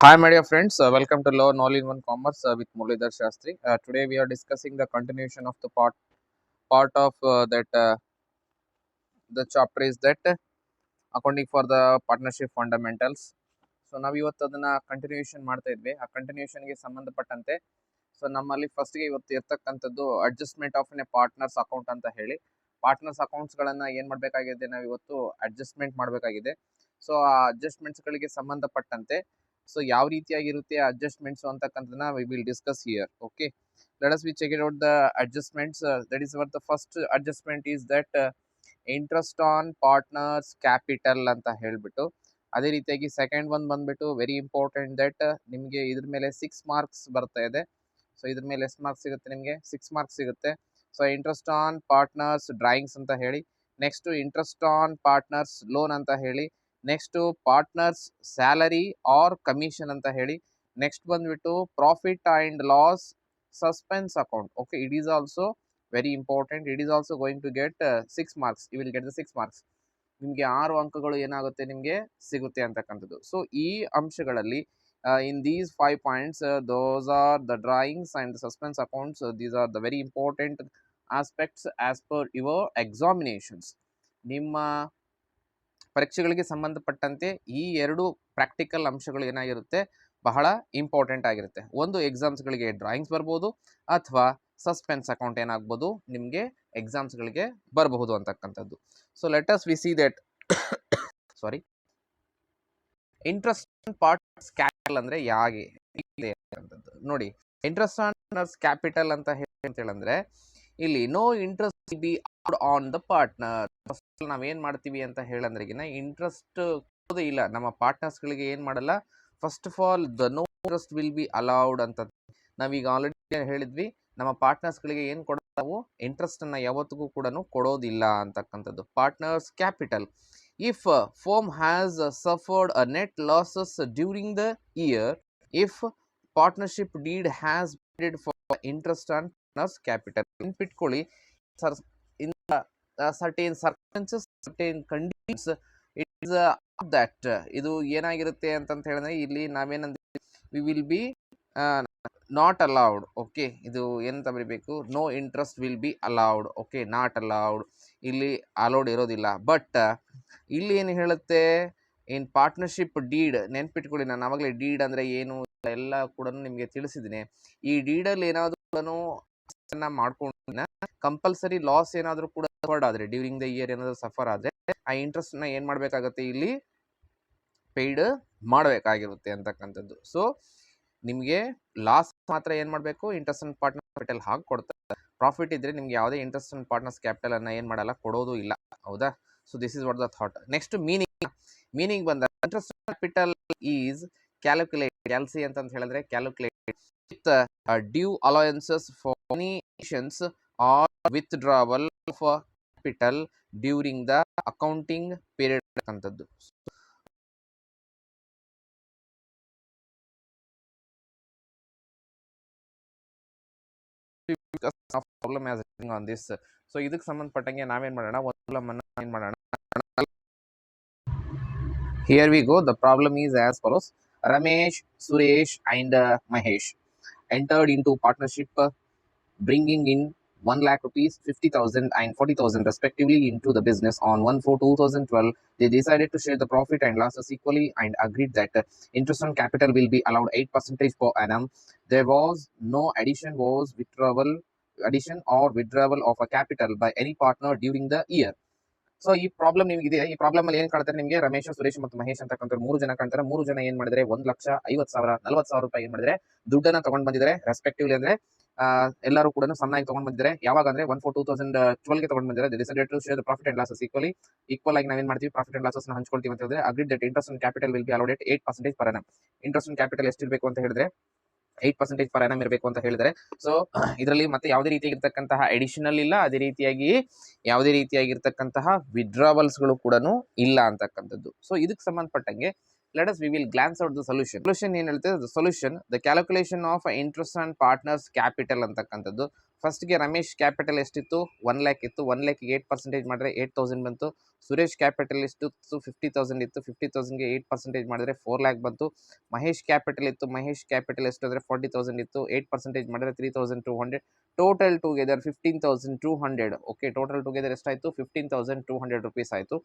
Hi, my dear friends. Uh, welcome to Law All in One Commerce uh, with Muralidhar Shastri. Uh, today we are discussing the continuation of the part part of uh, that uh, the chapter is that uh, accounting for the partnership fundamentals. So ನಾವು ಇವತ್ತು ಅದನ್ನ continuation ಮಾಡ್ತಾ ಇದ್ವಿ ಆ ಕಂಟಿನ್ಯೂಷನ್ಗೆ ಸಂಬಂಧಪಟ್ಟಂತೆ so ನಮ್ಮಲ್ಲಿ ಫಸ್ಟ್ಗೆ ಇವತ್ತು ಇರ್ತಕ್ಕಂಥದ್ದು adjustment of a partners account ಅಂತ ಹೇಳಿ ಪಾರ್ಟ್ನರ್ಸ್ ಅಕೌಂಟ್ಸ್ಗಳನ್ನು ಏನು ಮಾಡಬೇಕಾಗಿದೆ ನಾವು ಇವತ್ತು ಅಡ್ಜಸ್ಟ್ಮೆಂಟ್ ಮಾಡಬೇಕಾಗಿದೆ ಸೊ ಆ ಅಡ್ಜಸ್ಟ್ಮೆಂಟ್ಸ್ಗಳಿಗೆ ಸಂಬಂಧಪಟ್ಟಂತೆ ಸೊ ಯಾವ ರೀತಿಯಾಗಿರುತ್ತೆ ಅಡ್ಜಸ್ಟ್ಮೆಂಟ್ಸ್ ಅಂತಕ್ಕಂಥದ್ದನ್ನ we will discuss here okay let us we check it out the adjustments that is were the first adjustment is that interest on partners capital ಅಂತ ಹೇಳಿಬಿಟ್ಟು, ಅದೇ ರೀತಿಯಾಗಿ ಸೆಕೆಂಡ್ ಒಂದು ಬಂದ್ಬಿಟ್ಟು ವೆರಿ ಇಂಪಾರ್ಟೆಂಟ್ ದಟ್ ನಿಮಗೆ ಇದ್ರ ಮೇಲೆ ಸಿಕ್ಸ್ ಮಾರ್ಕ್ಸ್ ಬರ್ತಾ ಇದೆ. ಸೊ ಇದ್ರ ಮೇಲೆ ಎಷ್ಟು ಮಾರ್ಕ್ಸ್ ಸಿಗುತ್ತೆ ನಿಮಗೆ? ಸಿಕ್ಸ್ ಮಾರ್ಕ್ಸ್ ಸಿಗುತ್ತೆ. So interest on partners drawings ಅಂತ ಹೇಳಿ next interest on partners loan ಅಂತ ಹೇಳಿ next partners salary or commission ಅಂತ ಹೇಳಿ ನೆಕ್ಸ್ಟ್ ಬಂದ್ಬಿಟ್ಟು profit and loss suspense account okay it is also very important it is also going to get six marks you will get the six marks ನಿಮಗೆ ಆರು ಅಂಕಗಳು ಏನಾಗುತ್ತೆ ನಿಮಗೆ ಸಿಗುತ್ತೆ ಅಂತಕ್ಕಂಥದ್ದು ಸೊ ಈ ಅಂಶಗಳಲ್ಲಿ in these five points those are the drawings and suspense accounts these are the very important aspects as per your examinations ನಿಮ್ಮ ಪರೀಕ್ಷೆಗಳಿಗೆ ಸಂಬಂಧಪಟ್ಟಂತೆ ಈ ಎರಡು ಪ್ರಾಕ್ಟಿಕಲ್ ಅಂಶಗಳು ಏನಾಗಿರುತ್ತೆ? ಬಹಳ ಇಂಪಾರ್ಟೆಂಟ್ ಆಗಿರುತ್ತೆ. ಒಂದು ಎಕ್ಸಾಮ್ಸ್ಗಳಿಗೆ ಡ್ರಾಯಿಂಗ್ಸ್ ಬರ್ಬೋದು, ಅಥವಾ ಸಸ್ಪೆನ್ಸ್ ಅಕೌಂಟ್ ಏನಾಗ್ಬೋದು, ನಿಮಗೆ ಎಕ್ಸಾಮ್ಸ್ಗಳಿಗೆ ಬರಬಹುದು ಅಂತಕ್ಕಂಥದ್ದು. So let us we see that sorry interest part capital ಅಂದರೆ ಯಾಗೆ? ನೋಡಿ ಇಂಟ್ರೆಸ್ಟ್ ಆನ್ ಕ್ಯಾಪಿಟಲ್ ಅಂತ ಹೇಳಂದ್ರೆ ಇಲ್ಲಿ no interest be on the partner ನಾವೇನು ಮಾಡ್ತೀವಿ ಅಂತ ಹೇಳಂದ್ರೆಗಿನ ಇಂಟ್ರೆಸ್ಟ್ ಇಲ್ಲ. ನಮ್ಮ ಪಾರ್ಟ್ನರ್ಸ್ಗಳಿಗೆ ಏನ್ ಮಾಡಲ್ಲ. First of all the no interest will be allowed ಅಂತ ನಾವೀಗ ಆಲ್ರೆಡಿ ಹೇಳಿದ್ವಿ, ನಮ್ಮ ಪಾರ್ಟ್ನರ್ಸ್ಗಳಿಗೆ ಏನ್ ಕೊಡ್ತಾವು ನಾವು ಇಂಟ್ರೆಸ್ಟನ್ನು ಯಾವತ್ತಿಗೂ ಕೂಡ ಕೊಡೋದಿಲ್ಲ ಅಂತಕ್ಕಂಥದ್ದು. Partners capital if firm has suffered a net losses during the year if partnership deed has for interest on partners capital ನೆನ್ಪಿಟ್ಕೊಳ್ಳಿ sir certain circumstances certain conditions it is that ಇದು ಏನಾಗಿರುತ್ತೆ ಅಂತಂತ ಹೇಳಿದ್ರೆ, ಇಲ್ಲಿ ನಾವೇನಂದ್ರೆ we will be not allowed okay ಇದು ಏನಂತ ಬರೀಬೇಕು? No interest will be allowed okay not allowed ಇಲ್ಲಿ ಅಲೌಡ್ ಇರೋದಿಲ್ಲ. ಬಟ್ ಇಲ್ಲಿ ಏನು ಹೇಳುತ್ತೆ? ಇನ್ ಪಾರ್ಟ್ನರ್ಶಿಪ್ ಡೀಡ್ ನೆನ್ಪಿಟ್ಕೊಳ್ಳಿ. ನಾನು ಆವಾಗಲೇ ಡೀಡ್ ಅಂದರೆ ಏನು ಎಲ್ಲ ಕೂಡ ನಿಮಗೆ ತಿಳಿಸಿದ್ದೀನಿ. ಈ ಡೀಡಲ್ಲಿ ಏನಾದರೂ ಕೂಡ ಮಾಡ್ಕೊಂಡು ಕಂಪಲ್ಸರಿ ಲಾಸ್ ಏನಾದರೂ ಕೂಡ ಸಫರ್ಡ್ ಆದರೆ ಡ್ಯೂರಿಂಗ್ ದ ಇಯರ್ ಏನಾದರೂ ಸಫರ್ ಆದರೆ, ಆ ಇಂಟ್ರೆಸ್ಟ್ನ ಏನು ಮಾಡಬೇಕಾಗತ್ತೆ ಇಲ್ಲಿ? ಪೇಯ್ಡ್ ಮಾಡಬೇಕಾಗಿರುತ್ತೆ ಅಂತಕ್ಕಂಥದ್ದು. ಸೊ ನಿಮಗೆ ಲಾಸ್ ಮಾತ್ರ ಏನು ಮಾಡಬೇಕು? ಇಂಟ್ರೆಸ್ಟ್ ಅಂಡ್ ಪಾರ್ಟ್ನರ್ ಕ್ಯಾಪಿಟಲ್ ಹಾಕಿ ಕೊಡ್ತಾರೆ ಪ್ರಾಫಿಟ್ ಇದ್ದರೆ ನಿಮ್ಗೆ ಯಾವುದೇ ಇಂಟ್ರೆಸ್ಟ್ ಅಂಡ್ ಪಾರ್ಟ್ನರ್ಸ್ ಕ್ಯಾಪಿಟಲನ್ನು ಏನು ಮಾಡಲ್ಲ, ಕೊಡೋದು ಇಲ್ಲ. ಹೌದಾ? So this is what the thought next meaning meaning ಬಂದ ಇಂಟ್ರೆಸ್ಟ್ ಕ್ಯಾಪಿಟಲ್ ಈಸ್ ಕ್ಯಾಲ್ಕುಲೇಟ್ ಕ್ಯಾಲ್ಸಿ ಅಂತ ಹೇಳಿದ್ರೆ calculate with due allowances for or or withdrawal of capital during the accounting period ಅಂತದ್ದು. Problem as on this so ಇದಕ್ಕೆ ಸಂಬಂಧಪಟ್ಟಂಗೆ ನಾವೇನ್ ಮಾಡೋಣ? ಒಂದು ಪ್ರಾಬ್ಲಮ್ ಅನ್ನ ಏನ್ ಮಾಡೋಣ? Here we go the problem is as follows Ramesh Suresh and Mahesh entered into partnership bringing in 1 lakh rupees, 50,000 and 40,000 respectively into the business on 1 4 2012. They decided to share the profit and losses equally and agreed that interest on capital will be allowed 8 percentage per annum. There was no addition was withdrawal addition or withdrawal of a capital by any partner during the year. So ಈ problem ನಿಮಗೆ ಈ problem ಅಲ್ಲಿ ಏನ್ ಕಾಣ್ತಾರೆ ನಿಮಗೆ? ರಮೇಶ್, ಸುರೇಶ್ ಮತ್ತು ಮಹೇಶ್ ಅಂತಕ್ಕಂಥ ಮೂರು ಜನ ಕಾಣ್ತಾರೆ. ಮೂರು ಜನ ಏನ್ ಮಾಡಿದ್ರೆ, ಒಂದ್ ಲಕ್ಷ ಐವತ್ ಸಾವಿರ ನಲ್ವತ್ ಸಾವಿರ ರೂಪಾಯಿ ಏನ್ ಮಾಡಿದ್ರೆ, ದುಡ್ಡನ್ನ ತಗೊಂಡ್ ಬಂದಿದ್ದಾರೆ. ರೆಸ್ಪೆಕ್ಟಿವ್ಲಿ ಅಂದ್ರೆ ಎಲ್ಲರೂ ಕೂಡ ಸಣ್ಣಾಗಿ ತಗೊಂಡ್ ಬಂದಿದ್ದಾರೆ. ಯಾವಾಗ ಅಂದ್ರೆ ಒನ್ ಫೋರ್ ಟೂ ತೌಸಂಡ್ ಟ್ವೆಲ್ಗೆ ತಗೊಂಡ್ ಬಂದಿದ್ದಾರೆ. To share profit and losses equally equal ಆಗಿ ನಾವೇನ್ ಮಾಡ್ತೀವಿ? ಪ್ರಾಫಿಟ್ ಅಂಡ್ ಲಾಸಸ್ ಹಂಚ್ಕೊಳ್ತೀವಿ ಅಂತ ಹೇಳಿದ್ರೆ agreed that interest capital will be allowed at eight percentage per interest capital ಎಷ್ಟಿರಬೇಕು ಅಂತ ಹೇಳಿದ್ರೆ ಏಟ್ ಪರ್ಸೆಂಟೇಜ್ ಪರ ಎನಮ್ ಇರಬೇಕು ಅಂತ ಹೇಳಿದರೆ ಸೊ ಇದರಲ್ಲಿ ಮತ್ತೆ ಯಾವುದೇ ರೀತಿಯಾಗಿರ್ತಕ್ಕಂತಹ ಅಡಿಷನಲ್ ಇಲ್ಲ, ಅದೇ ರೀತಿಯಾಗಿ ಯಾವುದೇ ರೀತಿಯಾಗಿರ್ತಕ್ಕಂತಹ ವಿಡ್ರಾವಲ್ಸ್ಗಳು ಕೂಡ ಇಲ್ಲ ಅಂತಕ್ಕಂಥದ್ದು. ಸೊ ಇದಕ್ಕೆ ಸಂಬಂಧಪಟ್ಟಂಗೆ let us we will glance out the solution solution ಏನು ಹೇಳ್ತದೆ solution the calculation of interest and partners capital ಅಂತಕ್ಕಂಥದ್ದು. ಫಸ್ಟ್ಗೆ ರಮೇಶ್ ಕ್ಯಾಪಿಟಲ್ ಎಷ್ಟಿತ್ತು? ಒನ್ ಲ್ಯಾಕ್ ಇತ್ತು. ಒನ್ ಲ್ಯಾಕ್ಗೆ ಏಟ್ ಪರ್ಸೆಂಟೇಜ್ ಮಾಡಿದ್ರೆ ಏಯ್ಟ್ ತೌಸಂಡ್ ಬಂತು. ಸುರೇಶ್ ಕ್ಯಾಪಿಟಲ್ ಎಷ್ಟಿತ್ತು ಫಿಫ್ಟಿ ತೌಸಂಡ್ ಇತ್ತು. ಫಿಫ್ಟಿ ತೌಸಂಡ್ಗೆ ಏಯ್ಟ್ ಪರ್ಸೆಂಟೇಜ್ ಮಾಡಿದ್ರೆ ಫೋರ್ ಲ್ಯಾಕ್ ಬಂತು. ಮಹೇಶ್ ಕ್ಯಾಪಿಟಲ್ ಇತ್ತು. ಮಹೇಶ್ ಕ್ಯಾಪಿಟಲ್ ಎಷ್ಟು ಅಂದರೆ ಫಾರ್ಟಿ ತೌಸಂಡ್ ಇತ್ತು. ಏಯ್ಟ್ ಪರ್ಸೆಂಟೇಜ್ ಮಾಡಿದ್ರೆ three thousand two hundred total together fifteen thousand two hundred okay total together ಎಷ್ಟಾಯಿತು? Fifteen thousand two hundred rupees ಆಯಿತು.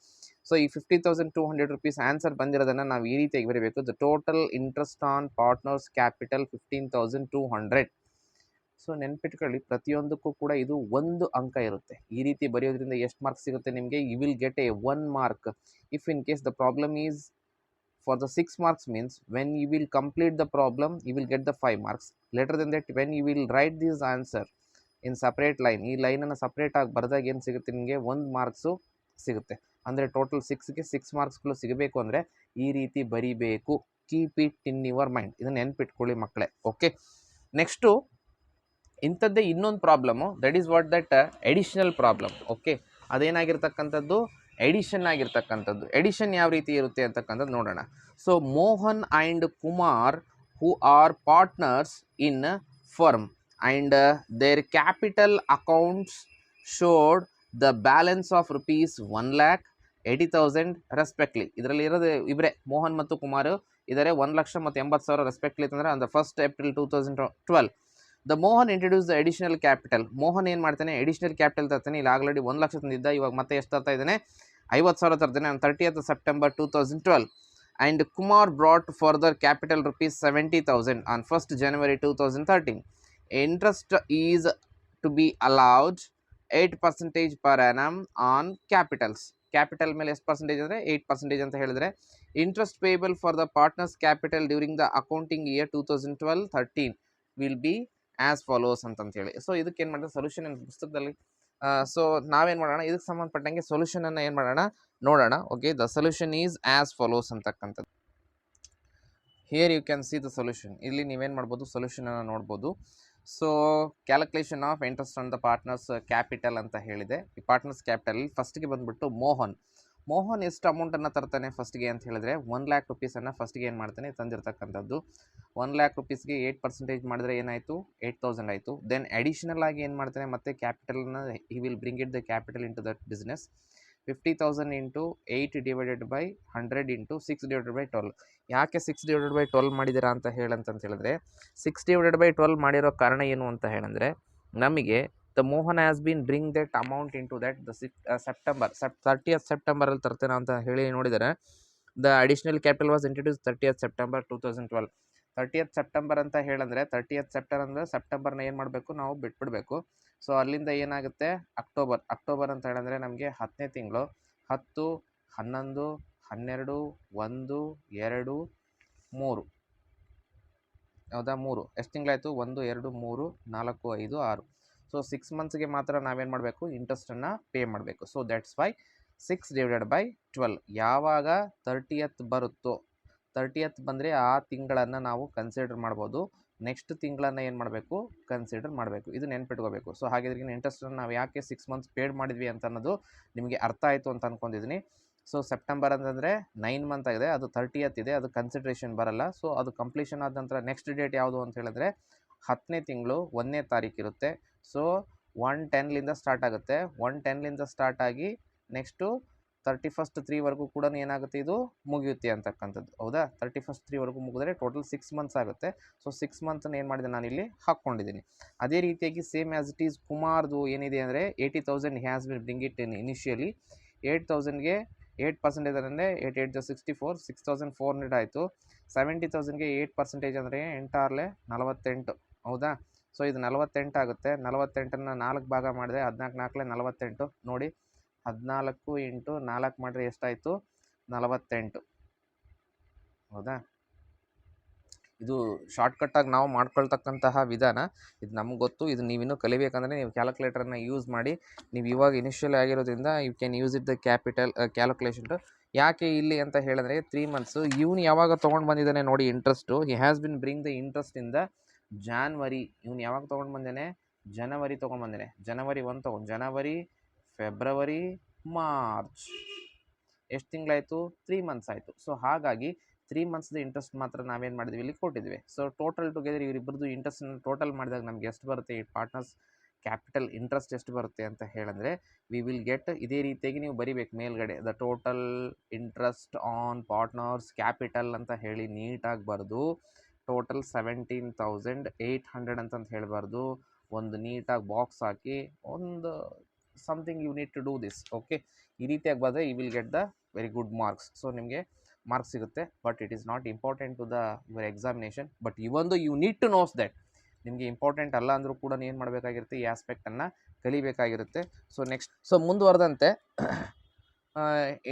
ಸೊ ಈ fifteen thousand two hundred rupees answer ಬಂದಿರೋದನ್ನು ನಾವು ಈ ರೀತಿಯಾಗಿ ಬರೀಬೇಕು. The total interest on partners capital fifteen thousand two hundred so ನೆನ್ಪಿಟ್ಕೊಳ್ಳಿ, ಪ್ರತಿಯೊಂದಕ್ಕೂ ಕೂಡ ಇದು ಒಂದು ಅಂಕ ಇರುತ್ತೆ. ಈ ರೀತಿ ಬರೆಯೋದ್ರಿಂದ ಎಷ್ಟು ಮಾರ್ಕ್ಸ್ ಸಿಗುತ್ತೆ ನಿಮಗೆ? You will get a one mark if in case the problem is for the six marks means when you will complete the problem you will get the five marks later then that when you will write this answer in separate line ಈ ಲೈನನ್ನು ಸಪ್ರೇಟಾಗಿ ಬರೆದಾಗ ಏನು ಸಿಗುತ್ತೆ ನಿಮಗೆ? ಒಂದು marks ಸಿಗುತ್ತೆ. ಅಂದರೆ ಟೋಟಲ್ ಸಿಕ್ಸ್ಗೆ ಸಿಕ್ಸ್ ಮಾರ್ಕ್ಸ್ಗಳು ಸಿಗಬೇಕು ಅಂದರೆ ಈ ರೀತಿ ಬರಿಬೇಕು. Keep it in your mind ಇದನ್ನು ನೆನ್ಪಿಟ್ಕೊಳ್ಳಿ ಮಕ್ಕಳೇ ಓಕೆ ನೆಕ್ಸ್ಟು ಇಂಥದ್ದೇ ಇನ್ನೊಂದು problem that is what that additional problem okay ಅದೇನಾಗಿರ್ತಕ್ಕಂಥದ್ದು? Addition ಆಗಿರ್ತಕ್ಕಂಥದ್ದು. ಎಡಿಷನ್ ಯಾವ ರೀತಿ ಇರುತ್ತೆ ಅಂತಕ್ಕಂಥದ್ದು ನೋಡೋಣ. So Mohan and Kumar who are partners in firm and their capital accounts showed the balance of rupees one lakh eighty thousand respectively ಇದರಲ್ಲಿ ಇರೋದು ಇಬ್ಬರೇ ಮೋಹನ್ ಮತ್ತು ಕುಮಾರ್. ಇದ್ದಾರೆ ಒಂದು ಲಕ್ಷ ಮತ್ತು ಎಂಬತ್ತು ಸಾವಿರ ರೆಸ್ಪೆಕ್ಟ್ಲಿ ಅಂತಂದರೆ on first April two thousand twelve the Mohan introduce the additional capital. Mohan ಏನು ಮಾಡ್ತಾನೆ? ಅಡಿಷನಲ್ ಕ್ಯಾಪಿಟಲ್ ತರ್ತಾನೆ. ಇಲ್ಲಿ ಆಲ್ರೆಡಿ ಒಂದು ಲಕ್ಷ ತಂದಿದ್ದ. ಇವಾಗ ಮತ್ತೆ ಎಷ್ಟು ತರ್ತಾ ಇದ್ದಾನೆ? ಐವತ್ತು ಸಾವಿರ ತರ್ತಾನೆ. On thirtieth September two thousand twelve and Kumar brought further capital rupees seventy thousand on first January two thousand thirteen interest is to be allowed eight percentage per annum on capitals capital ಮೇಲೆ ಎಷ್ಟು percentage ಅಂದರೆ eight percentage ಅಂತ ಹೇಳಿದ್ರೆ interest payable for the partners capital during the accounting year two thousand twelve thirteen will be as follows ಅಂತಂತೇಳಿ. So ಇದಕ್ಕೆ ಏನು ಮಾಡಿದ್ರೆ solution ಏನು ಪುಸ್ತಕದಲ್ಲಿ? ಸೊ ನಾವೇನು ಮಾಡೋಣ? ಇದಕ್ಕೆ ಸಂಬಂಧಪಟ್ಟಂಗೆ ಸೊಲ್ಯೂಷನನ್ನು ಏನು ಮಾಡೋಣ? ನೋಡೋಣ. Okay the solution is as follows ಅಂತಕ್ಕಂಥದ್ದು. Here you can see the solution ಇಲ್ಲಿ ನೀವೇನು ಮಾಡ್ಬೋದು? ಸೊಲ್ಯೂಷನನ್ನು ನೋಡ್ಬೋದು. So calculation of interest on the partners capital ಅಂತ ಹೇಳಿದೆ. ಈ ಪಾರ್ಟ್ನರ್ಸ್ ಕ್ಯಾಪಿಟಲ್ ಫಸ್ಟ್ಗೆ ಬಂದುಬಿಟ್ಟು ಮೋಹನ್. ಮೋಹನ್ ಎಷ್ಟು ಅಮೌಂಟನ್ನು ತರ್ತಾನೆ ಫಸ್ಟ್ಗೆ ಅಂತ ಹೇಳಿದ್ರೆ ಒನ್ ಲ್ಯಾಕ್ ರುಪೀಸನ್ನು ಫಸ್ಟ್ಗೆ ಏನು ಮಾಡ್ತಾನೆ ತಂದಿರ್ತಕ್ಕಂಥದ್ದು. ಒನ್ ಲ್ಯಾಕ್ ರುಪೀಸ್ಗೆ ಏಯ್ಟ್ ಪರ್ಸೆಂಟೇಜ್ ಮಾಡಿದ್ರೆ ಏನಾಯಿತು? ಏಯ್ಟ್ ತೌಸಂಡ್ ಆಯಿತು. ದೆನ್ ಅಡಿಷನಲ್ ಆಗಿ ಏನು ಮಾಡ್ತಾನೆ ಮತ್ತೆ ಕ್ಯಾಪಿಟಲ್ನ he will bring it the capital into that business fifty thousand into eight divided by hundred into six divided by twelve ಯಾಕೆ ಸಿಕ್ಸ್ ಡಿವೈಡೆಡ್ ಬೈ ಟ್ವೆಲ್ ಮಾಡಿದ್ದೀರಾ ಅಂತ ಹೇಳಂತಂತ ಹೇಳಿದ್ರೆ ಸಿಕ್ಸ್ ಡಿವೈಡೆಡ್ ಬೈ ಟ್ವೆಲ್ ಮಾಡಿರೋ ಕಾರಣ ಏನು ಅಂತ ಹೇಳಂದ್ರೆ, ನಮಗೆ the Mohan has been bring that amount into that the sick September ಸೆಪ್ ತರ್ಟಿಯತ್ ಸೆಪ್ಟೆಂಬರಲ್ಲಿ ತರ್ತೇನೆ ಅಂತ ಹೇಳಿ ನೋಡಿದರೆ. The additional capital was introduce thirtieth September two thousand twelve thirtieth September ಅಂತ ಹೇಳಂದರೆ ತರ್ಟಿಯತ್ ಸೆಪ್ಟರ್ ಅಂದರೆ ಸೆಪ್ಟೆಂಬರ್ನ ಏನು ಮಾಡಬೇಕು? ನಾವು ಬಿಟ್ಬಿಡಬೇಕು. ಸೊ ಅಲ್ಲಿಂದ ಏನಾಗುತ್ತೆ? ಅಕ್ಟೋಬರ್ ಅಕ್ಟೋಬರ್ ಅಂತ ಹೇಳಿದ್ರೆ ನಮಗೆ ಹತ್ತನೇ ತಿಂಗಳು. ಹತ್ತು, ಹನ್ನೊಂದು, ಹನ್ನೆರಡು, ಒಂದು, ಎರಡು, ಮೂರು. ಹೌದಾ? ಮೂರು. ಎಷ್ಟು ತಿಂಗಳಾಯಿತು? ಒಂದು, ಎರಡು, ಮೂರು, ನಾಲ್ಕು, ಐದು, ಆರು. ಸೊ ಸಿಕ್ಸ್ ಮಂತ್ಸ್ಗೆ ಮಾತ್ರ ನಾವೇನು ಮಾಡಬೇಕು? ಇಂಟ್ರೆಸ್ಟನ್ನು ಪೇ ಮಾಡಬೇಕು. So that's why six divided by twelve ಯಾವಾಗ ತರ್ಟಿಯತ್ ಬರುತ್ತೋ ತರ್ಟಿಯತ್ ಬಂದರೆ ಆ ತಿಂಗಳನ್ನು ನಾವು ಕನ್ಸಿಡರ್ ಮಾಡ್ಬೋದು. ನೆಕ್ಸ್ಟ್ ತಿಂಗಳನ್ನು ಏನು ಮಾಡಬೇಕು? ಕನ್ಸಿಡರ್ ಮಾಡಬೇಕು. ಇದು ನೆನ್ಪಿಟ್ಕೋಬೇಕು. ಸೊ ಹಾಗಿದ್ರೆ ಇಂಟ್ರೆಸ್ಟನ್ನು ನಾವು ಯಾಕೆ ಸಿಕ್ಸ್ ಮಂತ್ಸ್ ಪೇಡ್ ಮಾಡಿದ್ವಿ ಅಂತ ಅನ್ನೋದು ನಿಮಗೆ ಅರ್ಥ ಆಯಿತು ಅಂತ ಅಂದ್ಕೊಂಡಿದ್ದೀನಿ ಸೊ ಸೆಪ್ಟೆಂಬರ್ ಅಂತಂದರೆ ನೈನ್ ಮಂತ್ ಆಗಿದೆ. ಅದು ತರ್ಟಿಯತ್ ಇದೆ. ಅದು ಕನ್ಸಿಡ್ರೇಷನ್ ಬರಲ್ಲ. ಸೊ ಅದು ಕಂಪ್ಲೀಷನ್ ಆದ ನಂತರ ನೆಕ್ಸ್ಟ್ ಡೇಟ್ ಯಾವುದು ಅಂತ ಹೇಳಿದ್ರೆ ಹತ್ತನೇ ತಿಂಗಳು ಒಂದನೇ ತಾರೀಕು ಇರುತ್ತೆ ಸೊ ಒನ್ ಟೆನ್ಲಿಂದ ಸ್ಟಾರ್ಟ್ ಆಗುತ್ತೆ. ಒನ್ ಟೆನ್ಲಿಂದ ಸ್ಟಾರ್ಟ್ ಆಗಿ ನೆಕ್ಸ್ಟು ತರ್ಟಿ ಫಸ್ಟ್ ತ್ರೀವರೆಗೂ ಕೂಡ ಏನಾಗುತ್ತೆ ಇದು ಮುಗಿಯುತ್ತೆ ಅಂತಕ್ಕಂಥದ್ದು. ಹೌದಾ? ತರ್ಟಿ ಫಸ್ಟ್ ತ್ರೀವರೆಗೂ ಮುಗಿದ್ರೆ ಟೋಟಲ್ ಸಿಕ್ಸ್ ಮಂತ್ಸ್ ಆಗುತ್ತೆ. ಸೊ ಸಿಕ್ಸ್ ಮಂತ್ನ ಏನು ಮಾಡಿದೆ ನಾನಿಲ್ಲಿ ಹಾಕ್ಕೊಂಡಿದ್ದೀನಿ. ಅದೇ ರೀತಿಯಾಗಿ ಸೇಮ್ ಆ್ಯಸ್ ಇಟ್ ಈಸ್ ಕುಮಾರ್ದು ಏನಿದೆ ಅಂದರೆ eighty thousand has been bring it in initially eight ತೌಸಂಡ್ಗೆ eight percentage ಅಂದರೆ eight eight sixty four six thousand four hundred ಆಯಿತು. ಸೆವೆಂಟಿ ತೌಸಂಡ್ಗೆ ಏಯ್ಟ್ ಪರ್ಸೆಂಟೇಜ್ ಅಂದರೆ ಎಂಟಾರ್ಲೆ ನಲವತ್ತೆಂಟು. ಹೌದಾ? ಸೊ, ಇದು ನಲವತ್ತೆಂಟು ಆಗುತ್ತೆ. ನಲವತ್ತೆಂಟನ್ನು ನಾಲ್ಕು ಭಾಗ ಮಾಡಿದೆ ಹದಿನಾಲ್ಕು ನಾಲ್ಕಲೆ ನಲವತ್ತೆಂಟು. ನೋಡಿ, ಹದಿನಾಲ್ಕು ಇಂಟು ನಾಲ್ಕು ಮಾಡಿದ್ರೆ ಎಷ್ಟಾಯಿತು? ನಲವತ್ತೆಂಟು. ಹೌದಾ? ಇದು ಶಾರ್ಟ್ಕಟ್ಟಾಗಿ ನಾವು ಮಾಡ್ಕೊಳ್ತಕ್ಕಂತಹ ವಿಧಾನ. ಇದು ನಮ್ಗೆ ಗೊತ್ತು. ಇದು ನೀವಿನ್ನೂ ಕಲಿಬೇಕಂದ್ರೆ ನೀವು ಕ್ಯಾಲ್ಕುಲೇಟರ್ನ ಯೂಸ್ ಮಾಡಿ. ನೀವು ಇವಾಗ ಇನಿಷಿಯಲ್ ಆಗಿರೋದ್ರಿಂದ you can use it the capital calculation ಯಾಕೆ ಇಲ್ಲಿ ಅಂತ ಹೇಳಿದ್ರೆ ತ್ರೀ ಮಂತ್ಸು ಇವನು ಯಾವಾಗ ತೊಗೊಂಡು ಬಂದಿದ್ದಾನೆ ನೋಡಿ interest he has been bring the ಇಂಟ್ರೆಸ್ಟಿಂದ January, ಇವನು ಯಾವಾಗ ತೊಗೊಂಡು ಬಂದೇನೆ? ಜನವರಿ ತೊಗೊಂಡು ಬಂದೇನೆ. ಜನವರಿ ಒಂದು ತೊಗೊಂಡು, ಜನವರಿ, ಫೆಬ್ರವರಿ, ಮಾರ್ಚ್. ಎಷ್ಟು ತಿಂಗಳಾಯಿತು? ತ್ರೀ ಮಂತ್ಸ್ ಆಯಿತು. ಸೊ, ಹಾಗಾಗಿ ತ್ರೀ ಮಂತ್ಸ್ದು ಇಂಟ್ರೆಸ್ಟ್ ಮಾತ್ರ ನಾವೇನು ಮಾಡಿದ್ವಿ? ಇಲ್ಲಿ ಕೊಟ್ಟಿದ್ವಿ. ಸೊ, ಟೋಟಲ್ ಟುಗೆದರ್ ಇವರಿಬ್ಬರದು ಇಂಟ್ರೆಸ್ಟನ್ನು ಟೋಟಲ್ ಮಾಡಿದಾಗ ನಮ್ಗೆ ಎಷ್ಟು ಬರುತ್ತೆ? ಈ ಪಾರ್ಟ್ನರ್ಸ್ ಕ್ಯಾಪಿಟಲ್ ಇಂಟ್ರೆಸ್ಟ್ ಎಷ್ಟು ಬರುತ್ತೆ ಅಂತ ಹೇಳಿದ್ರೆ, ವಿ ವಿಲ್ ಗೆಟ್ ಇದೇ ರೀತಿಯಾಗಿ ನೀವು ಬರಿಬೇಕು ಮೇಲ್ಗಡೆ. The total interest on partners capital ಅಂತ ಹೇಳಿ ನೀಟಾಗಿ ಬರೆದು total seventeen thousand eight hundred ಅಂತಂತ ಹೇಳಬಾರ್ದು ಒಂದು ನೀಟಾಗಿ ಬಾಕ್ಸ್ ಹಾಕಿ ಒಂದು something you need to do this okay ಈ ರೀತಿಯಾಗಿ ಬಂದರೆ you will get the very good marks so ನಿಮಗೆ ಮಾರ್ಕ್ಸ್ ಸಿಗುತ್ತೆ but it is not important to the your examination but ಇವೊಂದು you need to knows that ನಿಮಗೆ important ಅಲ್ಲ ಅಂದರೂ ಕೂಡ ಏನು ಮಾಡಬೇಕಾಗಿರುತ್ತೆ, ಈ ಆಸ್ಪೆಕ್ಟನ್ನು ಕಲಿಬೇಕಾಗಿರುತ್ತೆ. ಸೊ ನೆಕ್ಸ್ಟ್ ಸೊ ಮುಂದುವರೆದಂತೆ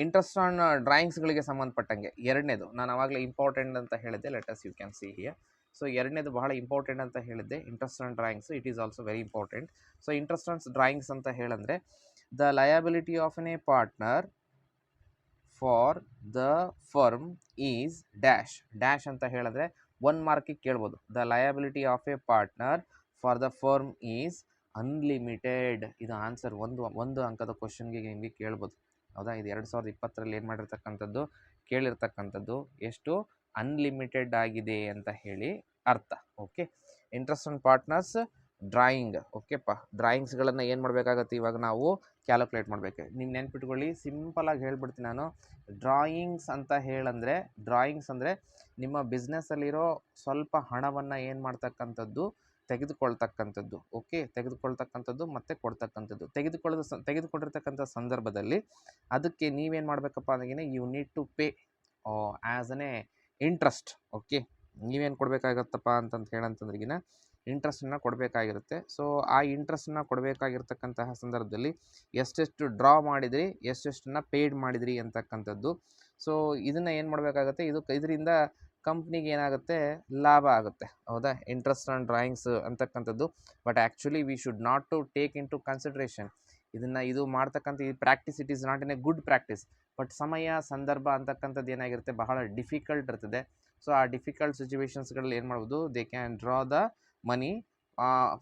ಇಂಟ್ರೆಸ್ಟ್ ಆನ್ ಡ್ರಾಯಿಂಗ್ಸ್ಗಳಿಗೆ ಸಂಬಂಧಪಟ್ಟಂಗೆ. ಎರಡನೇದು, ನಾನು ಆವಾಗಲೇ ಇಂಪಾರ್ಟೆಂಟ್ ಅಂತ ಹೇಳಿದ್ದೆ let us you can see here so ಎರಡನೇದು ಬಹಳ ಇಂಪಾರ್ಟೆಂಟ್ ಅಂತ ಹೇಳಿದ್ದೆ interest on drawings it is also very important so interest on drawings ಅಂತ ಹೇಳಂದ್ರೆ the liability of an a partner for the firm is dash dash ಅಂತ ಹೇಳಿದ್ರೆ one ಮಾರ್ಕಿಗೆ ಕೇಳ್ಬೋದು. The liability of a partner for the firm is unlimited ಇದು answer ಒಂದು ಒಂದು ಅಂಕದ ಕ್ವಶನ್ಗೆ ನಿಮಗೆ ಕೇಳ್ಬೋದು. ಹೌದಾ? ಇದು ಎರಡು ಸಾವಿರದ ಇಪ್ಪತ್ತರಲ್ಲಿ ಏನು ಮಾಡಿರ್ತಕ್ಕಂಥದ್ದು? ಕೇಳಿರ್ತಕ್ಕಂಥದ್ದು. ಎಷ್ಟು? ಅನ್ಲಿಮಿಟೆಡ್ ಆಗಿದೆ ಅಂತ ಹೇಳಿ ಅರ್ಥ. Okay interest on partners drawing ಓಕೆಪ್ಪ ಡ್ರಾಯಿಂಗ್ಸ್ಗಳನ್ನು ಏನು ಮಾಡಬೇಕಾಗತ್ತೆ ಇವಾಗ ನಾವು? ಕ್ಯಾಲ್ಕುಲೇಟ್ ಮಾಡಬೇಕು. ನೀವು ನೆನ್ಪಿಟ್ಕೊಳ್ಳಿ. ಸಿಂಪಲಾಗಿ ಹೇಳ್ಬಿಡ್ತೀನಿ ನಾನು. ಡ್ರಾಯಿಂಗ್ಸ್ ಅಂತ ಹೇಳಂದರೆ ಡ್ರಾಯಿಂಗ್ಸ್ ಅಂದರೆ ನಿಮ್ಮ ಬಿಸ್ನೆಸ್ಸಲ್ಲಿರೋ ಸ್ವಲ್ಪ ಹಣವನ್ನು ಏನು ಮಾಡ್ತಕ್ಕಂಥದ್ದು? ತೆಗೆದುಕೊಳ್ತಕ್ಕಂಥದ್ದು ಓಕೆ ತೆಗೆದುಕೊಳ್ತಕ್ಕಂಥದ್ದು ಮತ್ತೆ ಕೊಡ್ತಕ್ಕಂಥದ್ದು. ತೆಗೆದುಕೊಳ್ಳದ ಸ, ತೆಗೆದುಕೊಂಡಿರ್ತಕ್ಕಂಥ ಸಂದರ್ಭದಲ್ಲಿ ಅದಕ್ಕೆ ನೀವೇನು ಮಾಡಬೇಕಪ್ಪ ಅಂದಾಗಿನೇ you need to pay as an a interest okay ನೀವೇನು ಕೊಡಬೇಕಾಗತ್ತಪ್ಪ ಅಂತಂತ ಹೇಳಂತಂದ್ರಿಗಿನ ಇಂಟ್ರೆಸ್ಟನ್ನು ಕೊಡಬೇಕಾಗಿರುತ್ತೆ. ಸೊ ಆ ಇಂಟ್ರೆಸ್ಟನ್ನು ಕೊಡಬೇಕಾಗಿರ್ತಕ್ಕಂತಹ ಸಂದರ್ಭದಲ್ಲಿ ಎಷ್ಟೆಷ್ಟು ಡ್ರಾ ಮಾಡಿದ್ರಿ, ಎಷ್ಟೆಷ್ಟನ್ನು ಪೇಯ್ಡ್ ಮಾಡಿದ್ರಿ ಅಂತಕ್ಕಂಥದ್ದು. ಸೊ ಇದನ್ನು ಏನು ಮಾಡಬೇಕಾಗತ್ತೆ, ಇದು ಇದರಿಂದ ಕಂಪ್ನಿಗೆ ಏನಾಗುತ್ತೆ? ಲಾಭ ಆಗುತ್ತೆ. ಹೌದಾ? ಇಂಟ್ರೆಸ್ಟ್ ಆನ್ ಡ್ರಾಯಿಂಗ್ಸ್ ಅಂತಕ್ಕಂಥದ್ದು. But actually we should not to take into consideration ಇದನ್ನು ಇದು ಮಾಡ್ತಕ್ಕಂಥ ಈ practice it is not in a good practice but ಸಮಯ, ಸಂದರ್ಭ ಅಂತಕ್ಕಂಥದ್ದು ಏನಾಗಿರುತ್ತೆ? ಬಹಳ ಡಿಫಿಕಲ್ಟ್ ಇರ್ತದೆ. ಸೊ ಆ ಡಿಫಿಕಲ್ಟ್ ಸಿಚುವೇಶನ್ಸ್ಗಳಲ್ಲಿ ಏನು ಮಾಡ್ಬೋದು? They can draw the money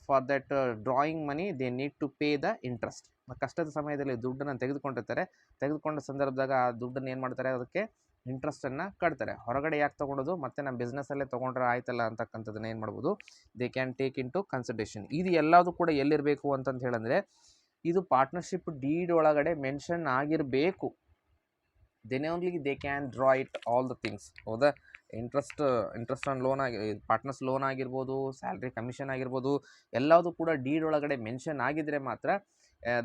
for that drawing money they need to pay the interest ಕಷ್ಟದ ಸಮಯದಲ್ಲಿ ದುಡ್ಡನ್ನು ತೆಗೆದುಕೊಂಡಿರ್ತಾರೆ. ತೆಗೆದುಕೊಂಡ ಸಂದರ್ಭದಾಗ ಆ ದುಡ್ಡನ್ನು ಏನು ಮಾಡ್ತಾರೆ? ಅದಕ್ಕೆ ಇಂಟ್ರೆಸ್ಟನ್ನು ಕಟ್ತಾರೆ. ಹೊರಗಡೆ ಯಾಕೆ ತೊಗೊಳೋದು ಮತ್ತು ನಮ್ಮ ಬಿಸ್ನೆಸ್ಸಲ್ಲೇ ತೊಗೊಂಡ್ರೆ ಆಯ್ತಲ್ಲ ಅಂತಕ್ಕಂಥದ್ದನ್ನ ಏನು ಮಾಡ್ಬೋದು? They can take into consideration ಇದು ಎಲ್ಲದೂ ಕೂಡ ಎಲ್ಲಿರಬೇಕು ಅಂತಂತ ಹೇಳಂದರೆ, ಇದು ಪಾರ್ಟ್ನರ್ಶಿಪ್ ಡೀಡ್ ಒಳಗಡೆ ಮೆನ್ಷನ್ ಆಗಿರಬೇಕು. Then only they can draw it all the things ಹೌದಾ? ಇಂಟ್ರೆಸ್ಟ್ ಇಂಟ್ರೆಸ್ಟ್ ಆನ್ ಲೋನ್ ಆಗಿ ಪಾರ್ಟ್ನರ್ಸ್ ಲೋನ್ ಆಗಿರ್ಬೋದು ಸ್ಯಾಲ್ರಿ ಕಮಿಷನ್ ಆಗಿರ್ಬೋದು ಎಲ್ಲದೂ ಕೂಡ ಡೀಡ್ ಒಳಗಡೆ ಮೆನ್ಷನ್ ಆಗಿದ್ರೆ ಮಾತ್ರ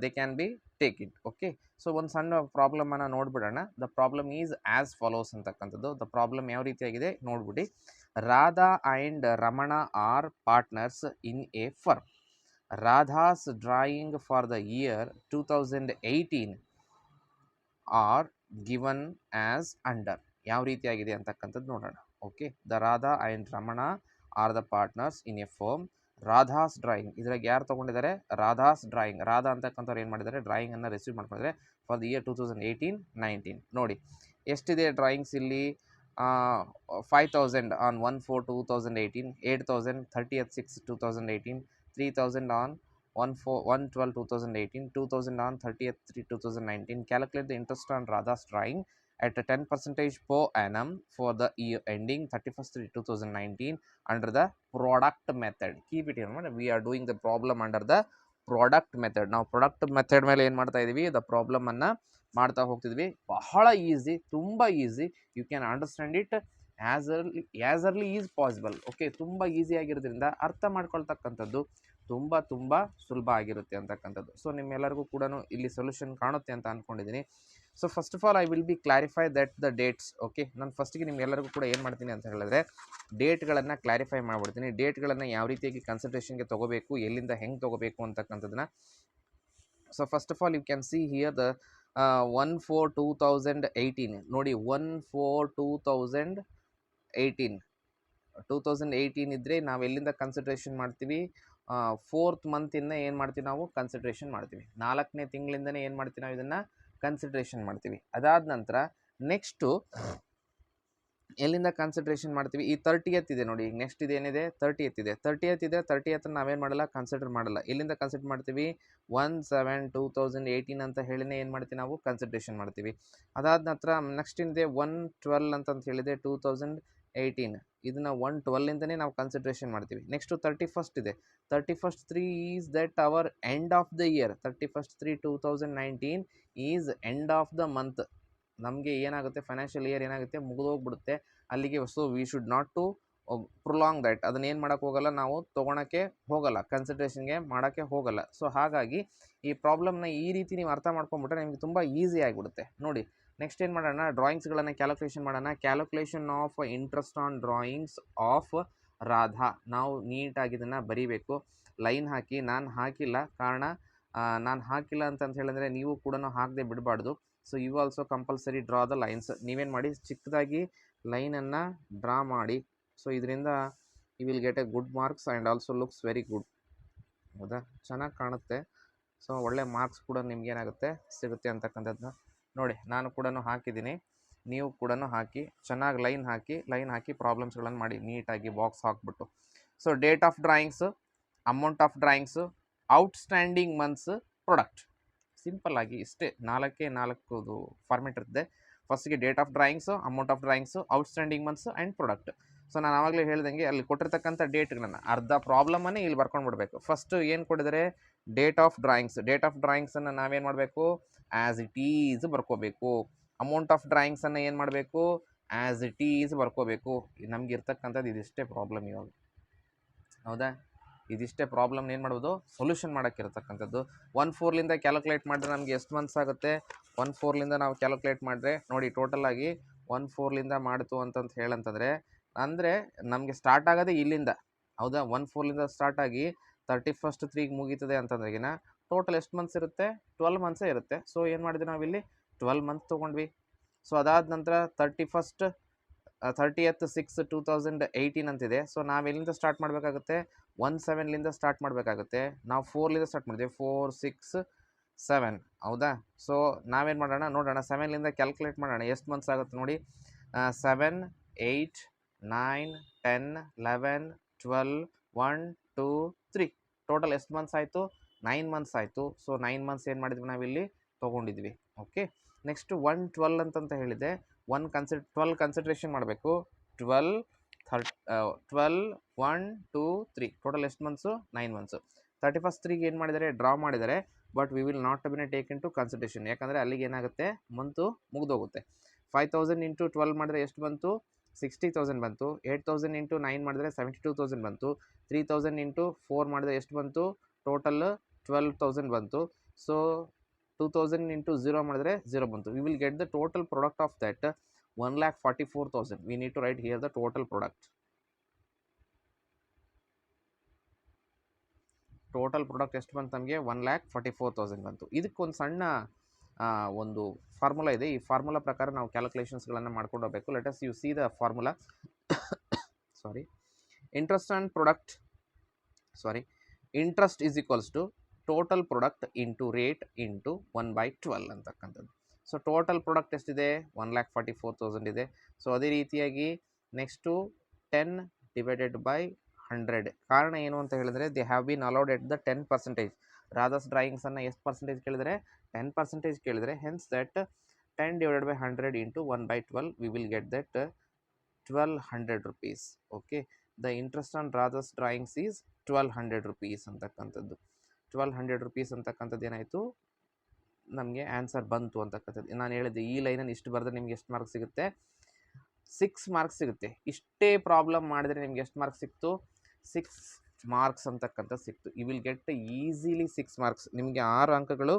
they can be take it okay so ಒಂದು ಸಣ್ಣ ಪ್ರಾಬ್ಲಮನ್ನು ನೋಡ್ಬಿಡೋಣ. The problem is as follows ಅಂತಕ್ಕಂಥದ್ದು. ದ ಪ್ರಾಬ್ಲಮ್ ಯಾವ ರೀತಿಯಾಗಿದೆ ನೋಡ್ಬಿಡಿ. Radha and Ramana are partners in a firm Radha's drawing for the year two thousand eighteen are given as under ಯಾವ ರೀತಿಯಾಗಿದೆ ಅಂತಕ್ಕಂಥದ್ದು ನೋಡೋಣ okay the Radha and Ramana are the partners in a firm Radha's drawing. ಇದ್ರಾಗ ಯಾರು ತೊಗೊಂಡಿದ್ದಾರೆ Radha's drawing. Radha ಅಂತಕ್ಕಂಥವ್ರು ಏನು ಮಾಡಿದ್ದಾರೆ ಡ್ರಾಯಿಂಗನ್ನು ರಿಸೀವ್ ಮಾಡ್ಕೊಂಡಿದ್ದಾರೆ for the year two thousand eighteen, nineteen. ನೋಡಿ, ಎಷ್ಟಿದೆ ಡ್ರಾಯಿಂಗ್ಸ್ ಇಲ್ಲಿ? Five thousand on one four two thousand eighteen, eight thousand thirtieth six two thousand eighteen, three thousand on one four one twelve two thousand eighteen, two thousand on thirtieth three two thousand nineteen. Calculate the interest on Radha's drawing. At a 10 percentage per annum for the year ending 31st 2019 under the product method. Keep it in mind we are doing the problem under the product method ನಾವು product method ಮೇಲೆ ಏನು ಮಾಡ್ತಾ ಇದ್ದೀವಿ the ಪ್ರಾಬ್ಲಮನ್ನು ಮಾಡ್ತಾ ಹೋಗ್ತಿದ್ವಿ. ಬಹಳ easy ತುಂಬ easy you can understand it as early as early is possible okay ತುಂಬ ಈಸಿ ಆಗಿರೋದ್ರಿಂದ ಅರ್ಥ ಮಾಡ್ಕೊಳ್ತಕ್ಕಂಥದ್ದು ತುಂಬ ತುಂಬ ಸುಲಭ ಆಗಿರುತ್ತೆ ಅಂತಕ್ಕಂಥದ್ದು. ಸೊ ನಿಮ್ಮೆಲ್ಲರಿಗೂ ಕೂಡ ಇಲ್ಲಿ ಸೊಲ್ಯೂಷನ್ ಕಾಣುತ್ತೆ ಅಂತ ಅಂದ್ಕೊಂಡಿದ್ದೀನಿ so first of all I will be clarify that the dates okay ನಾನು ಫಸ್ಟಿಗೆ ನಿಮ್ಗೆಲ್ಲರಿಗೂ ಕೂಡ ಏನು ಮಾಡ್ತೀನಿ ಅಂತ ಹೇಳಿದ್ರೆ ಡೇಟ್ಗಳನ್ನು ಕ್ಲಾರಿಫೈ ಮಾಡಿಬಿಡ್ತೀನಿ. ಡೇಟ್ಗಳನ್ನು ಯಾವ ರೀತಿಯಾಗಿ ಕನ್ಸಲ್ಟೇಷನ್ಗೆ ತೊಗೋಬೇಕು, ಎಲ್ಲಿಂದ ಹೆಂಗೆ ತೊಗೋಬೇಕು ಅಂತಕ್ಕಂಥದ್ದನ್ನ. So first of all you can see here the one four two thousand eighteen ನೋಡಿ one four two thousand eighteen two thousand eighteen ಇದ್ದರೆ ನಾವು ಎಲ್ಲಿಂದ ಕನ್ಸಂಟ್ರೇಷನ್ ಮಾಡ್ತೀವಿ? ಫೋರ್ತ್ ಮಂತಿಂದ ಏನು ಮಾಡ್ತೀವಿ ನಾವು? ಕನ್ಸಿಡ್ರೇಷನ್ ಮಾಡ್ತೀವಿ. ನಾಲ್ಕನೇ ತಿಂಗಳಿಂದನೇ ಏನು ಮಾಡ್ತೀವಿ ನಾವು ಇದನ್ನು? ಕನ್ಸಿಡ್ರೇಷನ್ ಮಾಡ್ತೀವಿ. ಅದಾದ ನಂತರ ನೆಕ್ಸ್ಟು ಎಲ್ಲಿಂದ ಕನ್ಸಿಡ್ರೇಷನ್ ಮಾಡ್ತೀವಿ? ಈ ತರ್ಟಿ ಇದೆ ನೋಡಿ. ಈಗ ನೆಕ್ಸ್ಟ್ ಇದೇನಿದೆ ತರ್ಟಿ ಎತ್ ಇದೆ. ತರ್ಟಿ ಎತ್ ಇದೆ ತರ್ಟಿ ಎತ್ ನಾವೇನು ಮಾಡಲ್ಲ? ಕನ್ಸಿಡರ್ ಮಾಡಲ್ಲ. ಎಲ್ಲಿಂದ ಕನ್ಸಿಡರ್ ಮಾಡ್ತೀವಿ? One seven two thousand eighteen ಅಂತ ಹೇಳಿನೇ ಏನು ಮಾಡ್ತೀವಿ ನಾವು? ಕನ್ಸಿಡ್ರೇಷನ್ ಮಾಡ್ತೀವಿ. ಅದಾದ ನಂತರ ನೆಕ್ಸ್ಟ್ ಏನಿದೆ ಒನ್ ಟ್ವೆಲ್ ಅಂತಂತ ಹೇಳಿದೆ ಟೂ ತೌಸಂಡ್ ಏಯ್ಟೀನ್ ಇದನ್ನ ಒನ್ ಟ್ವೆಲ್ಲಿಂದನೇ ನಾವು ಕನ್ಸಿಡ್ರೇಷನ್ ಮಾಡ್ತೀವಿ. ನೆಕ್ಸ್ಟು ತರ್ಟಿ ಫಸ್ಟ್ ಇದೆ. Thirty first three is that our end of the year thirty first three two thousand nineteen is end of the month ನಮಗೆ ಏನಾಗುತ್ತೆ? Financial year ಏನಾಗುತ್ತೆ? ಮುಗಿದೋಗ್ಬಿಡುತ್ತೆ ಅಲ್ಲಿಗೆ so we should not to prolong that ಅದನ್ನ ಏನು ಮಾಡೋಕ್ಕೆ ಹೋಗಲ್ಲ? ನಾವು ತೊಗೊಳಕ್ಕೆ ಹೋಗಲ್ಲ. ಕನ್ಸಿಡ್ರೇಷನ್ಗೆ ಮಾಡೋಕ್ಕೆ ಹೋಗಲ್ಲ. ಸೊ ಹಾಗಾಗಿ ಈ ಪ್ರಾಬ್ಲಮ್ನ ಈ ರೀತಿ ನೀವು ಅರ್ಥ ಮಾಡ್ಕೊಂಬಿಟ್ರೆ ನಿಮಗೆ ತುಂಬ ಈಸಿ ಆಗಿಬಿಡುತ್ತೆ. ನೋಡಿ ನೆಕ್ಸ್ಟ್ ಏನು ಮಾಡೋಣ? ಡ್ರಾಯಿಂಗ್ಸ್ಗಳನ್ನು ಕ್ಯಾಲ್ಕುಲೇಷನ್ ಮಾಡೋಣ. Calculation of interest on drawings of Radha ನಾವು ನೀಟಾಗಿ ಇದನ್ನು ಬರೀಬೇಕು. ಲೈನ್ ಹಾಕಿ, ನಾನು ಹಾಕಿಲ್ಲ. ಕಾರಣ ನಾನು ಹಾಕಿಲ್ಲ ಅಂತಂತ ಹೇಳಿದ್ರೆ ನೀವು ಕೂಡ ಹಾಕದೆ ಬಿಡಬಾರ್ದು. So you also compulsory draw the lines ನೀವೇನು ಮಾಡಿ? ಚಿಕ್ಕದಾಗಿ ಲೈನನ್ನು ಡ್ರಾ ಮಾಡಿ. ಸೊ ಇದರಿಂದ you will get a good marks and also looks very good ಹೌದಾ? ಚೆನ್ನಾಗಿ ಕಾಣುತ್ತೆ. ಸೊ ಒಳ್ಳೆ ಮಾರ್ಕ್ಸ್ ಕೂಡ ನಿಮ್ಗೆ ಏನಾಗುತ್ತೆ ಸಿಗುತ್ತೆ ಅಂತಕ್ಕಂಥದ್ದು ನೋಡಿ, ನಾನು ಕೂಡ ಹಾಕಿದ್ದೀನಿ. ನೀವು ಕೂಡ ಹಾಕಿ, ಚೆನ್ನಾಗಿ ಲೈನ್ ಹಾಕಿ ಲೈನ್ ಹಾಕಿ ಪ್ರಾಬ್ಲಮ್ಸ್ಗಳನ್ನು ಮಾಡಿ, ನೀಟಾಗಿ ಬಾಕ್ಸ್ ಹಾಕ್ಬಿಟ್ಟು. So date of drawings amount of drawings outstanding months product simple ಆಗಿ ಇಷ್ಟೇ. ನಾಲ್ಕೇ ನಾಲ್ಕು ಫಾರ್ಮೆಟ್ ಇರುತ್ತೆ. ಫಸ್ಟಿಗೆ date of drawings amount of drawings outstanding months and product so ನಾನು ಆವಾಗಲೇ ಹೇಳ್ದಂಗೆ ಅಲ್ಲಿ ಕೊಟ್ಟಿರ್ತಕ್ಕಂಥ ಡೇಟ್ಗಳನ್ನು ಅರ್ಧ ಪ್ರಾಬ್ಲಮನ್ನೇ ಇಲ್ಲಿ ಬರ್ಕೊಂಡು ಬಿಡಬೇಕು ಫಸ್ಟು ಏನು ಕೊಟ್ಟಿದ್ದಾರೆ date of drawings date of ಡ್ರಾಯಿಂಗ್ಸನ್ನು ನಾವೇನು ಮಾಡಬೇಕು? ಆ್ಯಸ್ ಇಟ್ ಈಸ್ ಬರ್ಕೋಬೇಕು. ಅಮೌಂಟ್ ಆಫ್ ಡ್ರಾಯಿಂಗ್ಸನ್ನು ಏನು ಮಾಡಬೇಕು? ಆ್ಯಸ್ ಇಟ್ ಈಸ್ ಬರ್ಕೋಬೇಕು. ನಮ್ಗೆ ಇರ್ತಕ್ಕಂಥದ್ದು ಇದಿಷ್ಟೇ ಪ್ರಾಬ್ಲಮ್ ಇವಾಗ. ಹೌದಾ? ಇದಿಷ್ಟೇ ಪ್ರಾಬ್ಲಮ್ ಏನು ಮಾಡ್ಬೋದು? ಸೊಲ್ಯೂಷನ್ ಮಾಡೋಕ್ಕಿರ್ತಕ್ಕಂಥದ್ದು ಒನ್ ಫೋರ್ಲಿಂದ ಕ್ಯಾಲ್ಕುಲೇಟ್ ಮಾಡಿದ್ರೆ ನಮಗೆ ಎಷ್ಟು ಮಂತ್ಸ್ ಆಗುತ್ತೆ? ಒನ್ ಫೋರ್ಲಿಂದ ನಾವು ಕ್ಯಾಲ್ಕುಲೇಟ್ ಮಾಡಿದ್ರೆ, ನೋಡಿ ಟೋಟಲಾಗಿ ಒನ್ ಫೋರ್ಲಿಂದ ಮಾಡ್ತು ಅಂತಂತ ಹೇಳಂತಂದರೆ, ಅಂದರೆ ನಮಗೆ ಸ್ಟಾರ್ಟ್ ಆಗೋದೇ ಇಲ್ಲಿಂದ. ಹೌದಾ? ಒನ್ ಫೋರ್ಲಿಂದ ಸ್ಟಾರ್ಟ್ ಆಗಿ ತರ್ಟಿ ಫಸ್ಟ್ ತ್ರೀಗೆ ಮುಗೀತದೆ ಅಂತಂದ್ರೆಗಿನ ಟೋಟಲ್ ಎಷ್ಟು ಮಂತ್ಸ್ ಇರುತ್ತೆ? ಟ್ವೆಲ್ ಮಂತ್ಸೇ ಇರುತ್ತೆ. ಸೊ ಏನು ಮಾಡಿದ್ವಿ ನಾವಿಲ್ಲಿ? ಟ್ವೆಲ್ ಮಂತ್ ತೊಗೊಂಡ್ವಿ. ಸೊ ಅದಾದ ನಂತರ thirty first thirtieth six two thousand eighteen ಅಂತಿದೆ. ಸೊ ನಾವು ಎಲ್ಲಿಂದ ಸ್ಟಾರ್ಟ್ ಮಾಡಬೇಕಾಗುತ್ತೆ ಒನ್ ಸೆವೆನ್ಲಿಂದ ಸ್ಟಾರ್ಟ್ ಮಾಡಬೇಕಾಗುತ್ತೆ. ನಾವು ಫೋರ್ಲಿಂದ ಸ್ಟಾರ್ಟ್ ಮಾಡಿದ್ವಿ. ಫೋರ್ ಸಿಕ್ಸ್ ಸೆವೆನ್ ಹೌದಾ? ಸೊ ನಾವೇನು ಮಾಡೋಣ? ನೋಡೋಣ. ಸೆವೆನ್ಲಿಂದ ಕ್ಯಾಲ್ಕುಲೇಟ್ ಮಾಡೋಣ. ಎಷ್ಟು ಮಂತ್ಸ್ ಆಗುತ್ತೆ ನೋಡಿ? Seven eight nine ten eleven twelve one two three total ಎಷ್ಟು ಮಂತ್ಸ್ ಆಯಿತು? ನೈನ್ ಮಂತ್ಸ್ ಆಯಿತು. ಸೊ ನೈನ್ ಮಂತ್ಸ್ ಏನು ಮಾಡಿದ್ವಿ ನಾವಿಲ್ಲಿ? ತೊಗೊಂಡಿದ್ವಿ. ಓಕೆ ನೆಕ್ಸ್ಟ್ ಒನ್ ಟ್ವೆಲ್ ಅಂತಂತ ಹೇಳಿದೆ. ಒನ್ ಕನ್ಸಿಡ್ ಟ್ವೆಲ್ ಕನ್ಸಿಡ್ರೇಷನ್ ಮಾಡಬೇಕು. Twelve ಥರ್ಟ್ twelve one two three total ಎಷ್ಟು months nine months thirty first ತ್ರೀಗೆ ಏನು ಮಾಡಿದರೆ ಡ್ರಾ ಮಾಡಿದರೆ but we will not been take in to consideration ಯಾಕಂದರೆ ಅಲ್ಲಿಗೆ ಏನಾಗುತ್ತೆ? Month ಮುಗಿದೋಗುತ್ತೆ. Five thousand into twelve ಮಾಡಿದ್ರೆ ಎಷ್ಟು ಬಂತು ಸಿಕ್ಸ್ಟಿ ತೌಸಂಡ್ ಬಂತು, ಏಯ್ಟ್ ತೌಸಂಡ್ ಇಂಟು ನೈನ್ ಮಾಡಿದ್ರೆ ಸೆವೆಂಟಿ ಟೂ ತೌಸಂಡ್ ಬಂತು, ತ್ರೀ ತೌಸಂಡ್ ಇಂಟು ಫೋರ್ ಮಾಡಿದ್ರೆ ಎಷ್ಟು ಬಂತು, ಟೋಟಲ್ ಟ್ವೆಲ್ ತೌಸಂಡ್ ಬಂತು. So two thousand into zero ಮಾಡಿದ್ರೆ ಝೀರೋ ಬಂತು. We will get the total product of that one lakh forty four thousand. We need to write here the total product total product ಎಷ್ಟು ಬಂತು ನಮಗೆ? One lakh forty four thousand ಬಂತು. ಇದಕ್ಕೊಂದು ಸಣ್ಣ ಒಂದು formula ಇದೆ. ಈ ಫಾರ್ಮುಲಾ ಪ್ರಕಾರ ನಾವು ಕ್ಯಾಲ್ಕುಲೇಷನ್ಸ್ಗಳನ್ನು ಮಾಡ್ಕೊಂಡು ಹೋಗಬೇಕು. Let us you see the formula sorry interest and product sorry interest is equals to total product into rate into one by twelve ಅಂತಕ್ಕಂಥದ್ದು. ಸೊ ಟೋಟಲ್ ಪ್ರೊಡಕ್ಟ್ ಎಷ್ಟಿದೆ? One lakh forty four thousand ಇದೆ. So ಅದೇ ರೀತಿಯಾಗಿ next ten divided by hundred ಕಾರಣ ಏನು ಅಂತ ಹೇಳಿದ್ರೆ they have been allowed at the ten percentage Radha's ಡ್ರಾಯಿಂಗ್ಸನ್ನು ಎಷ್ಟು ಪರ್ಸೆಂಟೇಜ್ ಕೇಳಿದರೆ? ಟೆನ್ ಪರ್ಸೆಂಟೇಜ್ ಕೇಳಿದರೆ hence that ten divided by hundred into one by twelve we will get that twelve hundred rupees okay the interest on Radha's drawings is twelve hundred rupees ಅಂತಕ್ಕಂಥದ್ದು. Twelve hundred rupees ಅಂತಕ್ಕಂಥದ್ದು ಏನಾಯಿತು? ನಮಗೆ answer ಬಂತು ಅಂತಕ್ಕಂಥದ್ದು. ನಾನು ಹೇಳಿದ್ದೆ, ಈ ಲೈನಲ್ಲಿ ಇಷ್ಟು ಬರೆದ್ರೆ ನಿಮ್ಗೆ ಎಷ್ಟು ಮಾರ್ಕ್ಸ್ ಸಿಗುತ್ತೆ? ಸಿಕ್ಸ್ ಮಾರ್ಕ್ಸ್ ಸಿಗುತ್ತೆ. ಇಷ್ಟೇ ಪ್ರಾಬ್ಲಮ್ ಮಾಡಿದ್ರೆ ನಿಮ್ಗೆ ಎಷ್ಟು ಮಾರ್ಕ್ಸ್ ಸಿಕ್ತು? ಸಿಕ್ಸ್ ಮಾರ್ಕ್ಸ್ ಅಂತಕ್ಕಂಥ ಸಿಕ್ತು. You will get easily six marks ನಿಮಗೆ ಆರು ಅಂಕಗಳು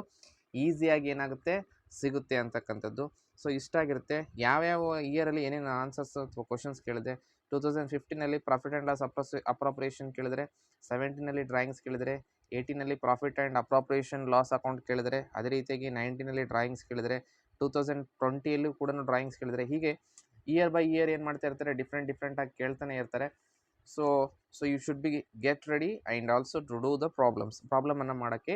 ಈಸಿಯಾಗಿ ಏನಾಗುತ್ತೆ? ಸಿಗುತ್ತೆ ಅಂತಕ್ಕಂಥದ್ದು. ಸೊ ಇಷ್ಟಾಗಿರುತ್ತೆ ಯಾವ್ಯಾವ ಇಯರಲ್ಲಿ ಏನೇನು ಆನ್ಸರ್ಸ್ ಅಥವಾ ಕ್ವಶನ್ಸ್ ಕೇಳಿದೆ ಟೂ ತೌಸಂಡ್ ಫಿಫ್ಟೀನಲ್ಲಿ ಪ್ರಾಫಿಟ್ ಆ್ಯಂಡ್ ಲಾಸ್ ಅಪ್ರೋಸ್ ಅಪ್ರಾಪ್ರಿಯೇಷನ್ ಕೇಳಿದರೆ ಸೆವೆಂಟೀನಲ್ಲಿ ಡ್ರಾಯಿಂಗ್ಸ್ ಕೇಳಿದರೆ ಏಯ್ಟೀನಲ್ಲಿ profit and appropriation loss account ಕೇಳಿದರೆ, ಅದೇ ರೀತಿಯಾಗಿ ನೈನ್ಟೀನಲ್ಲಿ ಡ್ರಾಯಿಂಗ್ಸ್ ಕೇಳಿದರೆ ಟೂ ತೌಸಂಡ್ ಟ್ವೆಂಟಿಯಲ್ಲೂ ಕೂಡ ಡ್ರಾಯಿಂಗ್ಸ್ ಕೇಳಿದರೆ, ಹೀಗೆ ಇಯರ್ ಬೈ ಇಯರ್ ಏನು ಮಾಡ್ತಾ ಇರ್ತಾರೆ? ಡಿಫ್ರೆಂಟ್ ಡಿಫ್ರೆಂಟಾಗಿ ಕೇಳ್ತಾನೆ ಇರ್ತಾರೆ. So so you should be get ready and also to do the problems ಪ್ರಾಬ್ಲಮನ್ನು ಮಾಡೋಕ್ಕೆ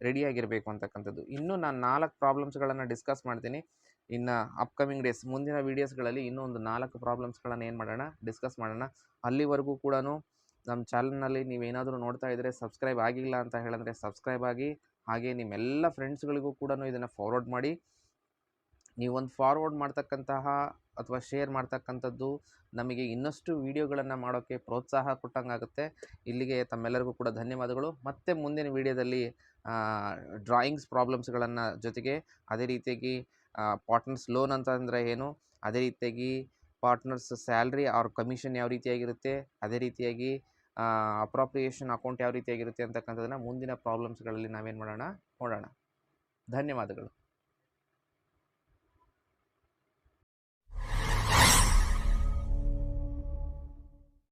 ರೆಡಿಯಾಗಿರಬೇಕು ಅಂತಕ್ಕಂಥದ್ದು. ಇನ್ನೂ ನಾನು ನಾಲ್ಕು ಪ್ರಾಬ್ಲಮ್ಸ್ಗಳನ್ನು ಡಿಸ್ಕಸ್ ಮಾಡ್ತೀನಿ. ಇನ್ನು ಅಪ್ಕಮಿಂಗ್ ಡೇಸ್ ಮುಂದಿನ ವೀಡಿಯೋಸ್ಗಳಲ್ಲಿ ಇನ್ನೂ ಒಂದು ನಾಲ್ಕು ಪ್ರಾಬ್ಲಮ್ಸ್ಗಳನ್ನು ಏನು ಮಾಡೋಣ? ಡಿಸ್ಕಸ್ ಮಾಡೋಣ. ಅಲ್ಲಿವರೆಗೂ ಕೂಡ ನಮ್ಮ ಚಾನಲ್ನಲ್ಲಿ ನೀವೇನಾದರೂ ನೋಡ್ತಾ ಇದ್ದರೆ ಸಬ್ಸ್ಕ್ರೈಬ್ ಆಗಿಲ್ಲ ಅಂತ ಹೇಳಿದ್ರೆ ಸಬ್ಸ್ಕ್ರೈಬ್ ಆಗಿ, ಹಾಗೆ ನಿಮ್ಮೆಲ್ಲ ಫ್ರೆಂಡ್ಸ್ಗಳಿಗೂ ಕೂಡ ಇದನ್ನು ಫಾರ್ವರ್ಡ್ ಮಾಡಿ. ನೀವೊಂದು ಫಾರ್ವರ್ಡ್ ಮಾಡ್ತಕ್ಕಂತಹ ಅಥವಾ ಶೇರ್ ಮಾಡ್ತಕ್ಕಂಥದ್ದು ನಮಗೆ ಇನ್ನಷ್ಟು ವೀಡಿಯೋಗಳನ್ನು ಮಾಡೋಕ್ಕೆ ಪ್ರೋತ್ಸಾಹ ಕೊಟ್ಟಂಗಾಗುತ್ತೆ. ಇಲ್ಲಿಗೆ ತಮ್ಮೆಲ್ಲರಿಗೂ ಕೂಡ ಧನ್ಯವಾದಗಳು. ಮತ್ತೆ ಮುಂದಿನ ವೀಡಿಯೋದಲ್ಲಿ ಡ್ರಾಯಿಂಗ್ಸ್ ಪ್ರಾಬ್ಲಮ್ಸ್ಗಳನ್ನು ಜೊತೆಗೆ ಅದೇ ರೀತಿಯಾಗಿ ಪಾರ್ಟ್ನರ್ಸ್ ಲೋನ್ ಅಂತಂದರೆ ಏನು? ಅದೇ ರೀತಿಯಾಗಿ ಪಾರ್ಟ್ನರ್ಸ್ ಸ್ಯಾಲ್ರಿ ಅವ್ರ ಕಮಿಷನ್ ಯಾವ ರೀತಿಯಾಗಿರುತ್ತೆ? ಅದೇ ರೀತಿಯಾಗಿ ಅಪ್ರಾಪ್ರಿಯೇಷನ್ ಅಕೌಂಟ್ ಯಾವ ರೀತಿಯಾಗಿರುತ್ತೆ ಅಂತಕ್ಕಂಥದ್ದನ್ನು ಮುಂದಿನ ಪ್ರಾಬ್ಲಮ್ಸ್ಗಳಲ್ಲಿ ನಾವೇನು ಮಾಡೋಣ? ನೋಡೋಣ. ಧನ್ಯವಾದಗಳು.